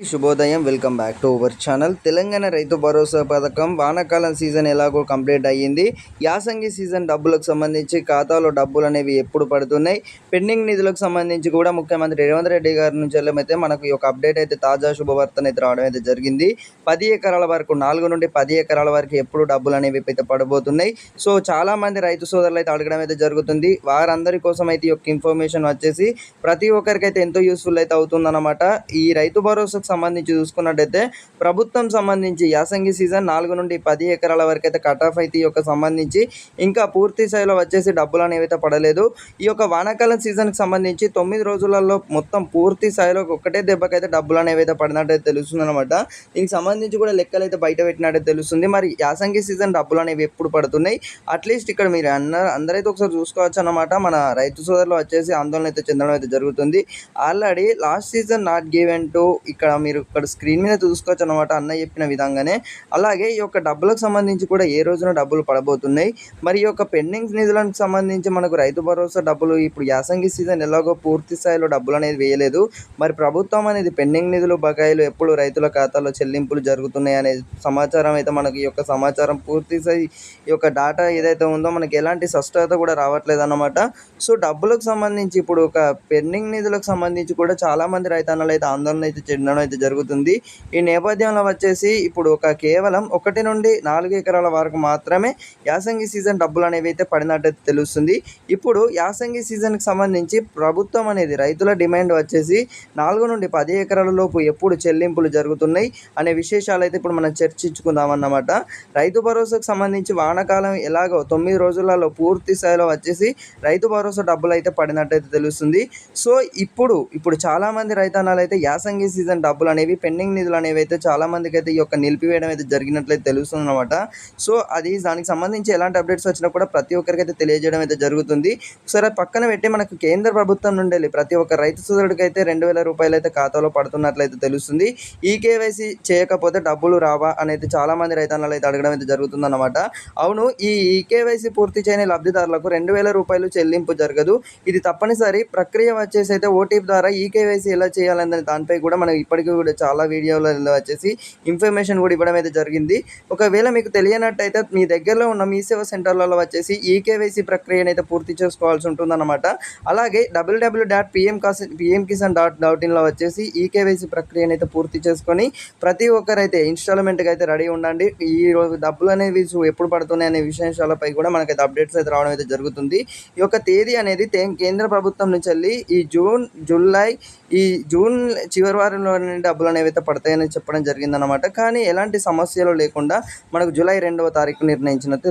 శుభోదయం welcome back to our channel Telangana Rythu Bharosa పథకం వానాకాలం సీజన్ ఎలాగో కంప్లీట్ అయ్యింది. యాసంగి సీజన్ డబ్బులకు సంబంధించి ఖాతాలో డబ్బులు అనేవి ఎప్పుడు పడుతున్నాయి? పెండింగ్ నిధులకు సంబంధించి కూడా ముఖ్యమంత్రి రేవంత్ రెడ్డి గారి నుంచి అయితే మనకు ఈ యొక్క అప్డేట్ అయితే తాజా శుభవార్తన అయితే రావడం అయితే జరిగింది. పది ఎకరాల వరకు నాలుగు నుండి పది ఎకరాల వరకు ఎప్పుడు డబ్బులు అనేవి అయితే పడబోతున్నాయి. సో చాలా మంది రైతు సోదరులు అయితే అడగడం అయితే జరుగుతుంది. వారందరి కోసం అయితే ఈ యొక్క ఇన్ఫర్మేషన్ వచ్చేసి ప్రతి ఒక్కరికైతే ఎంతో యూస్ఫుల్ అయితే అవుతుందన్నమాట. ఈ రైతు భరోసా సంబంధించి చూసుకున్నట్టయితే ప్రభుత్వం సంబంధించి యాసంగి సీజన్ నాలుగు నుండి పది ఎకరాల వరకు అయితే కట్ ఆఫ్ అయితే ఈ యొక్క సంబంధించి ఇంకా పూర్తి స్థాయిలో వచ్చేసి డబ్బులు అనేవి అయితే పడలేదు. ఈ యొక్క వానాకాలం సీజన్కి సంబంధించి తొమ్మిది రోజులలో మొత్తం పూర్తి స్థాయిలో ఒకటే దెబ్బకైతే డబ్బులు అనేవి అయితే పడినట్టయితే తెలుస్తుంది అనమాట దీనికి సంబంధించి కూడా లెక్కలు అయితే బయట పెట్టినట్టయితే తెలుస్తుంది. మరి యాసంగి సీజన్ డబ్బులు అనేవి ఎప్పుడు పడుతున్నాయి? అట్లీస్ట్ ఇక్కడ మీరు అన్న అందరైతే ఒకసారి చూసుకోవచ్చు అనమాట మన రైతు సోదరులు వచ్చేసి ఆందోళన అయితే చెందడం అయితే జరుగుతుంది. Already last season not given to ఇక్కడ మీరు ఇక్కడ స్క్రీన్ మీద చూసుకోవచ్చు అనమాట అన్న చెప్పిన విధంగానే. అలాగే ఈ యొక్క డబ్బులకు సంబంధించి కూడా ఏ రోజున డబ్బులు పడబోతున్నాయి? మరి ఈ యొక్క పెండింగ్ నిధులకు సంబంధించి మనకు రైతు భరోసా డబ్బులు ఇప్పుడు యాసంగి సీజన్ ఎలాగో పూర్తి స్థాయిలో డబ్బులు అనేది వేయలేదు. మరి ప్రభుత్వం అనేది పెండింగ్ నిధులు బకాయిలు ఎప్పుడు రైతుల ఖాతాలో చెల్లింపులు జరుగుతున్నాయి అనే సమాచారం అయితే మనకి ఈ యొక్క సమాచారం పూర్తి స్థాయి ఈ యొక్క డేటా ఏదైతే ఉందో మనకి ఎలాంటి స్పష్టత కూడా రావట్లేదు అన్నమాట. సో డబ్బులకు సంబంధించి ఇప్పుడు ఒక పెండింగ్ నిధులకు సంబంధించి కూడా చాలామంది రైతన్నలు అయితే ఆందోళన అయితే చెందడం అయితే జరుగుతుంది. ఈ నేపథ్యంలో వచ్చేసి ఇప్పుడు ఒక కేవలం ఒకటి నుండి నాలుగు ఎకరాల వరకు మాత్రమే యాసంగి సీజన్ డబ్బులు అనేవి అయితే పడినట్టయితే తెలుస్తుంది. ఇప్పుడు యాసంగి సీజన్కి సంబంధించి ప్రభుత్వం అనేది రైతుల డిమాండ్ వచ్చేసి నాలుగు నుండి పది ఎకరాల లోపు ఎప్పుడు చెల్లింపులు జరుగుతున్నాయి అనే విశేషాలు అయితే ఇప్పుడు మనం చర్చించుకుందాం అన్నమాట. రైతు భరోసాకు సంబంధించి వానాకాలం ఎలాగో తొమ్మిది రోజులలో పూర్తి స్థాయిలో వచ్చేసి రైతు భరోసా డబ్బులు అయితే పడినట్టయితే తెలుస్తుంది. సో ఇప్పుడు ఇప్పుడు చాలామంది రైతన్నాలు అయితే యాసంగి సీజన్ డబ్బులు డబ్బులు అనేవి పెండింగ్ నిధులు అనేవి అయితే చాలా మందికి అయితే ఈ యొక్క నిలిపివేయడం అయితే జరిగినట్లయితే తెలుస్తుంది అనమాట సో అది దానికి సంబంధించి ఎలాంటి అప్డేట్స్ వచ్చినా కూడా ప్రతి ఒక్కరికి అయితే తెలియజేయడం అయితే జరుగుతుంది సరే పక్కన పెట్టి మనకు కేంద్ర ప్రభుత్వం నుండి ప్రతి ఒక్క రైతు సోదరుడికి అయితే రెండు వేల రూపాయలు అయితే ఖాతాలో పడుతున్నట్లయితే తెలుస్తుంది. ఈ కేవైసీ చేయకపోతే డబ్బులు రావా అనేది చాలా మంది రైతన్నలు అయితే అడగడం అయితే జరుగుతుంది అనమాట అవును ఈ ఈకేవైసీ పూర్తి చేయని లబ్ధిదారులకు రెండు వేల రూపాయలు చెల్లింపు జరగదు. ఇది తప్పనిసరి. ప్రక్రియ వచ్చేసి అయితే ఓటీపీ ద్వారా ఈకేవైసీ ఎలా చేయాలనే దానిపై కూడా మనం ఇప్పటికీ కూడా చాలా వీడియోలలో వచ్చేసి ఇన్ఫర్మేషన్ కూడా ఇవ్వడం అయితే జరిగింది. ఒకవేళ మీకు తెలియనట్టయితే మీ దగ్గరలో ఉన్న మీ సేవ సెంటర్లలో వచ్చేసి ఈకేవైసీ ప్రక్రియను అయితే పూర్తి చేసుకోవాల్సి ఉంటుందన్నమాట. అలాగే WW dot PM Kisan PM Kisan dot dot ఇన్లో వచ్చేసి ఈకేవైసీ ప్రక్రియను అయితే పూర్తి చేసుకొని ప్రతి ఒక్కరైతే ఇన్స్టాల్మెంట్కి అయితే రెడీ ఉండండి. ఈ రోజు డబ్బులు అనేవి ఎప్పుడు పడుతున్నాయి అనే విశేషాలపై కూడా మనకైతే అప్డేట్స్ అయితే రావడం అయితే జరుగుతుంది. ఈ యొక్క తేదీ అనేది కేంద్ర ప్రభుత్వం నుంచి వెళ్ళి ఈ జూన్ జూలై ఈ జూన్ చివరి వారంలో డబ్బులు అనేవి అయితే పడతాయని చెప్పడం జరిగిందనమాట కానీ ఎలాంటి సమస్యలు లేకుండా మనకు జూలై రెండవ తారీఖు నిర్ణయించినట్టు